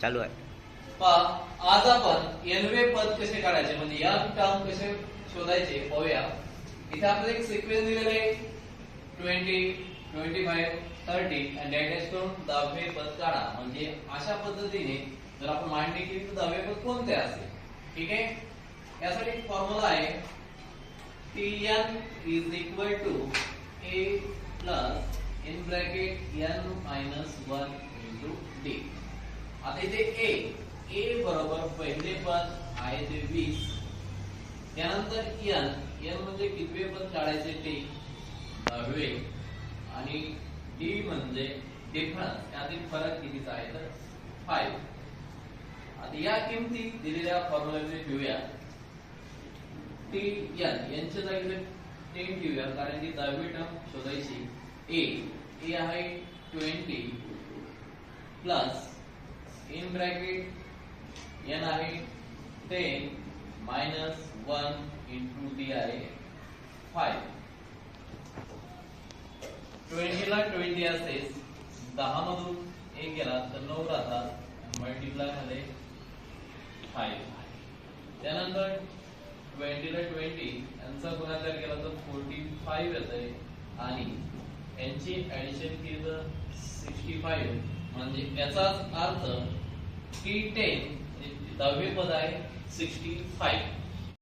चालू आहे. पहा आज आपण एनवे पद कसे काढायचे? म्हणजे या टर्म कसे शोधायचे? पाहूया. इथे आपल्याला एक सिक्वेन्स दिलेला आहे. ट्वेंटी ट्वेंटी फाईव्ह थर्टी आणि डॅश करून दहावे पद काढा. म्हणजे अशा पद्धतीने जर आपण मांडणी केली तर दहावे पद कोणते असेल? ठीक आहे? यासाठी एक फॉर्म्युला आहे. T N is equal to A plus in bracket N minus one into D आता इथे ए ए बरोबर पहिले पद आहे ते वीस. त्यानंतर एन एन म्हणजे कितवे पद काढायचे ते? दहावे. आणि डी म्हणजे डिफरन्स यातील फरक कितीचा आहे तर फाईव्ह आता या किमती दिलेल्या फॉर्म्युलामध्ये घेऊया टी एन यांच्या जागी टेन घेऊया कारण की दहावी टर्म शोधायची. ए ए आहे twenty plus in bracket N आहे ten minus one into D आहे फाईव्ह ट्वेंटीला ट्वेंटी असेल दहा मधून एक गेला तर नऊ राहतात मल्टिप्लायमध्ये फाईव्ह त्यानंतर ट्वेंटीला ट्वेंटी यांचा गुणाकार केला तर फोर्टी फाईव्ह येत आणि यांची ऍडिशन केली तर सिक्स्टी फाईव्ह म्हणजे याचाच अर्थ टी टेन दहावे पद आहे सिक्स्टी फाईव्ह